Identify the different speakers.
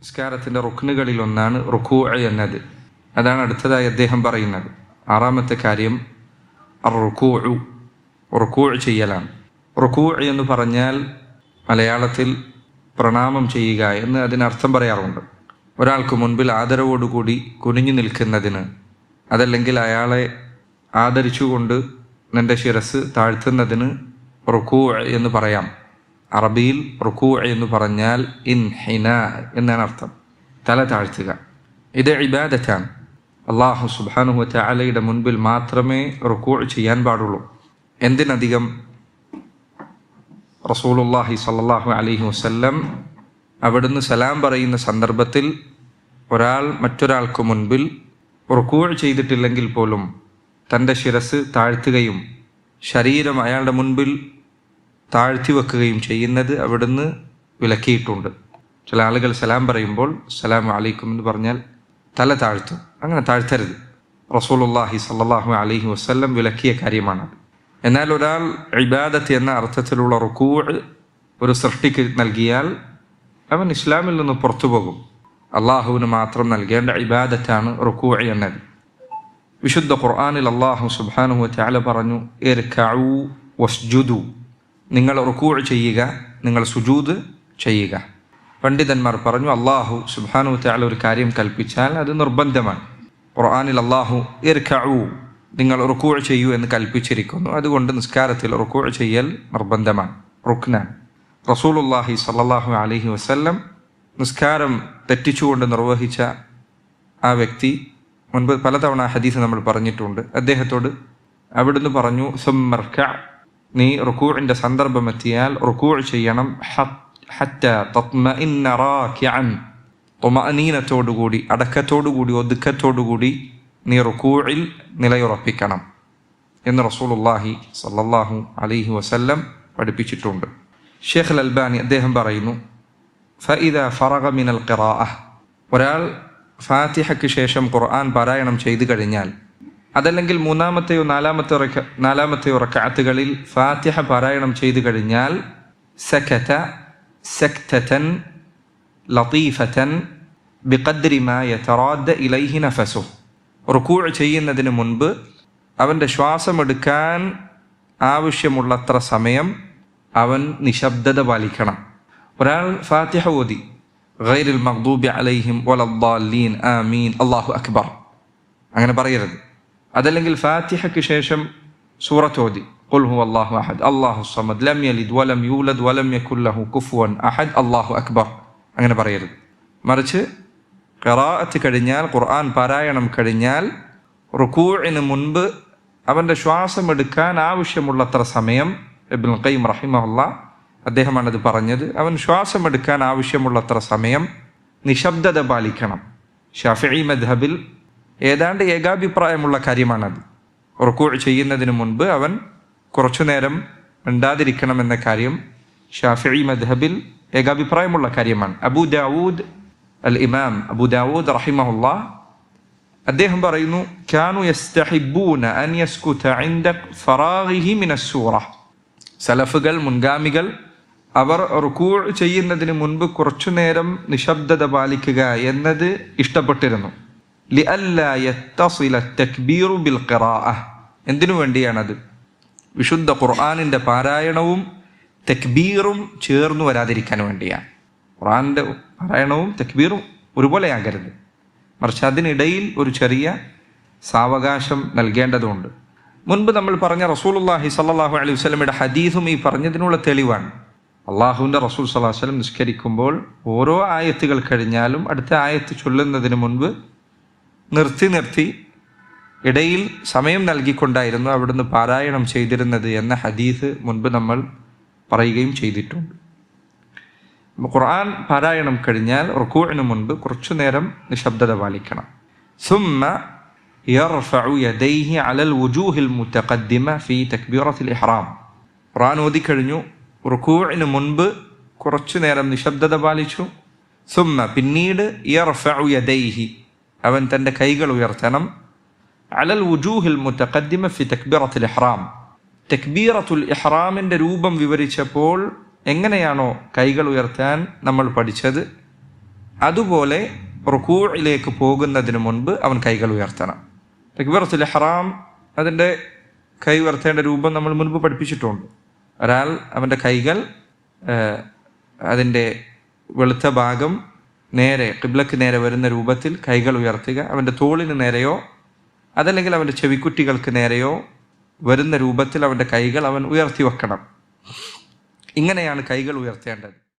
Speaker 1: നിസ്കാരത്തിന്റെ റുക്നുകളിൽ ഒന്നാണ് റുക്കൂ എന്നത്. അതാണ് അടുത്തതായി അദ്ദേഹം പറയുന്നത്. ആറാമത്തെ കാര്യം റുക്കൂ റുക്കൂ ചെയ്യലാണ്. റുക്കൂ എന്ന് പറഞ്ഞാൽ മലയാളത്തിൽ പ്രണാമം ചെയ്യുക എന്ന് അതിനർത്ഥം പറയാറുണ്ട്. ഒരാൾക്ക് മുൻപിൽ ആദരവോടുകൂടി കുനിഞ്ഞു നിൽക്കുന്നതിന് അതല്ലെങ്കിൽ അയാളെ ആദരിച്ചുകൊണ്ട് നിന്റെ ശിരസ് താഴ്ത്തുന്നതിന് റുക്കൂ എന്ന് പറയാം. അറബിയിൽ റുക്കൂ എന്ന് പറഞ്ഞാൽ ഇൻ ഹിന എന്നാണ് അർത്ഥം. തല താഴ്ത്തുക. ഇത് ഇബാദത്താണ്. അള്ളാഹു സുബാനുഹു ചാലയുടെ മുൻപിൽ മാത്രമേ റുക്കൂ ചെയ്യാൻ പാടുള്ളൂ. എന്തിനധികം? റസൂലുല്ലാഹി സല്ലാഹു അലഹി വസ്ല്ലം അവിടുന്ന് സലാം പറയുന്ന സന്ദർഭത്തിൽ ഒരാൾ മറ്റൊരാൾക്ക് മുൻപിൽ റുക്കൂ ചെയ്തിട്ടില്ലെങ്കിൽ പോലും തന്റെ ശിരസ് താഴ്ത്തുകയും ശരീരം അയാളുടെ മുൻപിൽ താഴ്ത്തി വെക്കുകയും ചെയ്യുന്നത് അവിടുന്ന് വിലക്കിയിട്ടുണ്ട്. ചില ആളുകൾ സലാം പറയുമ്പോൾ സലാം അലൈക്കും എന്ന് പറഞ്ഞാൽ തല താഴ്ത്തും. അങ്ങനെ താഴ്ത്തരുത്. റസൂലുല്ലാഹി സല്ലാഹു അലൈഹി വസ്ല്ലം വിലക്കിയ കാര്യമാണ്. എന്നാൽ ഒരാൾ ഇബാദത്ത് എന്ന അർത്ഥത്തിലുള്ള റുക്കൂ ഒരു സൃഷ്ടിക്ക് നൽകിയാൽ അവൻ ഇസ്ലാമിൽ നിന്ന് പുറത്തു പോകും. അള്ളാഹുവിന് മാത്രം നൽകേണ്ട ഇബാദത്താണ് റുക്കൂ എന്നത്. വിശുദ്ധ ഖുർആാനിൽ അള്ളാഹു സുബാനുഹു ചാല പറഞ്ഞു ഇർക്കഊ വസ്ജുദു. നിങ്ങൾ റുക്കൂ ചെയ്യുക നിങ്ങൾ സുജൂദ് ചെയ്യുക. പണ്ഡിതന്മാർ പറഞ്ഞു അള്ളാഹു സുബാനു ചാല ഒരു കാര്യം കൽപ്പിച്ചാൽ അത് നിർബന്ധമാണ്. ഖുർആാനിൽ അള്ളാഹു ഇർഖു നിങ്ങൾ റുക്കൂ ചെയ്യൂ എന്ന് കൽപ്പിച്ചിരിക്കുന്നു. അതുകൊണ്ട് നിസ്കാരത്തിൽ റുക്കൂ ചെയ്യൽ നിർബന്ധമാണ് റുക്നാൻ റസൂലുല്ലാഹി സല്ലാഹു അലഹി വസ്ല്ലം നിസ്കാരം തെറ്റിച്ചുകൊണ്ട് നിർവഹിച്ച ആ വ്യക്തി മുൻപ് പലതവണ ഹദീസ് നമ്മൾ പറഞ്ഞിട്ടുണ്ട് അദ്ദേഹത്തോട് അവിടുന്ന് പറഞ്ഞു സുമ്മർക്ക നീ റുക്കൂഴിന്റെ സന്ദർഭം എത്തിയാൽ റുക്കൂ ചെയ്യണം. തൊമനീനത്തോടുകൂടി അടക്കത്തോടുകൂടി ഒതുക്കത്തോടുകൂടി നീ റുക്കൂഴിൽ നിലയുറപ്പിക്കണം എന്ന് റസൂലുല്ലാഹി സല്ലല്ലാഹു അലൈഹി വസല്ലം പഠിപ്പിച്ചിട്ടുണ്ട്. ഷേഖ് അൽ അൽബാനി അദ്ദേഹം പറയുന്നു ഫഇദ ഫറഗ മിനൽ ഒരാൾ ഫാത്തിഹയ്ക്ക് ശേഷം ഖുർആൻ പാരായണം ചെയ്തു കഴിഞ്ഞാൽ അതല്ലെങ്കിൽ മൂന്നാമത്തെയോ നാലാമത്തെ നാലാമത്തെയോ റക്കാത്തുകളിൽ ഫാത്തിഹ പാരായണം ചെയ്തു കഴിഞ്ഞാൽ സഖത സക്തൻ ലത്തീഫത്തൻ ബിഖദ്രിമായ തറാദ് ഇലൈഹി നഫസു. റുക്കൂ ചെയ്യുന്നതിന് മുൻപ് അവന്റെ ശ്വാസമെടുക്കാൻ ആവശ്യമുള്ളത്ര സമയം അവൻ നിശബ്ദത പാലിക്കണം. ഒരാൾ ഫാത്തിഹ ഓതി ഗൈറിൽ മഖ്ദൂബി അലൈഹിം വലദ്ദാലീൻ ആമീൻ അള്ളാഹു അക്ബർ. അങ്ങനെ പറയരുത്. അതല്ലെങ്കിൽ ഫാത്തിഹയ്ക്ക് ശേഷം സൂറത്തോതി കുൽഹു അള്ളാഹു അഹദ്. അള്ളാഹു സമദ്. ലം യലിദ് വലം യൂലദ് വലം യക്കുല്ലഹു കുഫുവൻ അഹദ്. അള്ളാഹു അക്ബർ. അങ്ങനെ പറയരുത്. മറിച്ച് ഖറാഅത്ത് കഴിഞ്ഞാൽ ഖുർആൻ പാരായണം കഴിഞ്ഞാൽ റുക്കൂഴിന് മുൻപ് അവന്റെ ശ്വാസം എടുക്കാൻ ആവശ്യമുള്ളത്ര സമയം എബിൻ കൈം റഹിമഹുള്ള അദ്ദേഹമാണത് പറഞ്ഞത്. അവൻ ശ്വാസം എടുക്കാൻ ആവശ്യമുള്ളത്ര സമയം നിശബ്ദത പാലിക്കണം. ഷഫീ മദ്ഹബിൽ ഏതാണ്ട് ഏകാഭിപ്രായമുള്ള കാര്യമാണത്. റുക്കൂ ചെയ്യുന്നതിന് മുൻപ് അവൻ കുറച്ചു നേരം മിണ്ടാതിരിക്കണമെന്ന കാര്യം ഷാഫി മദ്ഹബിൽ ഏകാഭിപ്രായമുള്ള കാര്യമാണ്. അബു ദാവൂദ് അൽ ഇമാം അബു ദാവൂദ് റഹിമഹുല്ല അദ്ദേഹം പറയുന്നു കാനു യസ്തഹിബൂന അൻ യസ്കുത സലഫുകൾ മുൻഗാമികൾ അവർ റുക്കൂ ചെയ്യുന്നതിന് മുൻപ് കുറച്ചു നേരം നിശബ്ദത പാലിക്കുക എന്നത് ഇഷ്ടപ്പെട്ടിരുന്നു. എന്തിനു വേണ്ടിയാണത്? വിശുദ്ധ ഖുർആാനിന്റെ പാരായണവും തെക്ബീറും ചേർന്നു വരാതിരിക്കാൻ വേണ്ടിയാണ്. ഖുർആാനിന്റെ പാരായണവും തെക്ബീറും ഒരുപോലെയാകരുത് മറിച്ച് അതിനിടയിൽ ഒരു ചെറിയ സാവകാശം നൽകേണ്ടതുണ്ട്. മുൻപ് നമ്മൾ പറഞ്ഞ റസൂലുല്ലാഹി സല്ലാഹു അലൈഹി വസ്ലമിയുടെ ഹദീസും ഈ പറഞ്ഞതിനുള്ള തെളിവാണ്. അള്ളാഹുവിന്റെ റസൂൽ സല്ലാഹു വസ്ലം നിഷ്കരിക്കുമ്പോൾ ഓരോ ആയത്തുകൾ കഴിഞ്ഞാലും അടുത്ത ആയത്ത് ചൊല്ലുന്നതിന് മുൻപ് നിർത്തി നിർത്തി ഇടയിൽ സമയം നൽകിക്കൊണ്ടായിരുന്നു അവിടുന്ന് പാരായണം ചെയ്തിരുന്നത് എന്ന ഹദീസ് മുൻപ് നമ്മൾ പറയുകയും ചെയ്തിട്ടുണ്ട് ഖുർആൻ പാരായണം കഴിഞ്ഞാൽ റുക്കൂഴിന് മുൻപ് കുറച്ചു നേരം നിശബ്ദത പാലിക്കണം സുമ്മ يرفع يديه على الوجوه المتقدمة في تكبيرة الإحرام ഖുർആൻ ഓതിക്കഴിഞ്ഞു റുക്കൂഴിന് മുൻപ് കുറച്ചു നേരം നിശബ്ദത പാലിച്ചു സുമ്മ പിന്നീട് യർഫഉ യദൈഹി അവൻ തന്റെ കൈകൾ ഉയർത്തണം. അലൽ വുജൂഹിൽ മുത്തഖദ്ദിമ ഫി തക്ബീറത്തുൽ ഇഹ്റാം. തക്ബീറത്തുൽ ഇഹ്റാമിന്റെ രൂപം വിവരിച്ചപ്പോൾ എങ്ങനെയാണോ കൈകൾ ഉയർത്താൻ നമ്മൾ പഠിച്ചത്? അതുപോലെ റുക്കൂയിലേക്ക് പോകുന്നതിന് മുൻപ് അവൻ കൈകൾ ഉയർത്തണം. തക്ബീറത്തുൽ ഇഹ്റാം അതിന്റെ കൈ ഉയർത്തേണ്ട രൂപം നമ്മൾ മുൻപ് പഠിപ്പിച്ചിട്ടുണ്ട്. ഒരാൾ അവന്റെ കൈകൾ അതിന്റെ വെളുത്ത ഭാഗം നേരെ കിബ്ലക്ക് നേരെ വരുന്ന രൂപത്തിൽ കൈകൾ ഉയർത്തുക. അവന്റെ തോളിന് നേരെയോ അതല്ലെങ്കിൽ അവന്റെ ചെവിക്കുട്ടികൾക്ക് നേരെയോ വരുന്ന രൂപത്തിൽ അവന്റെ കൈകൾ അവൻ ഉയർത്തി വെക്കണം. ഇങ്ങനെയാണ് കൈകൾ ഉയർത്തേണ്ടത്.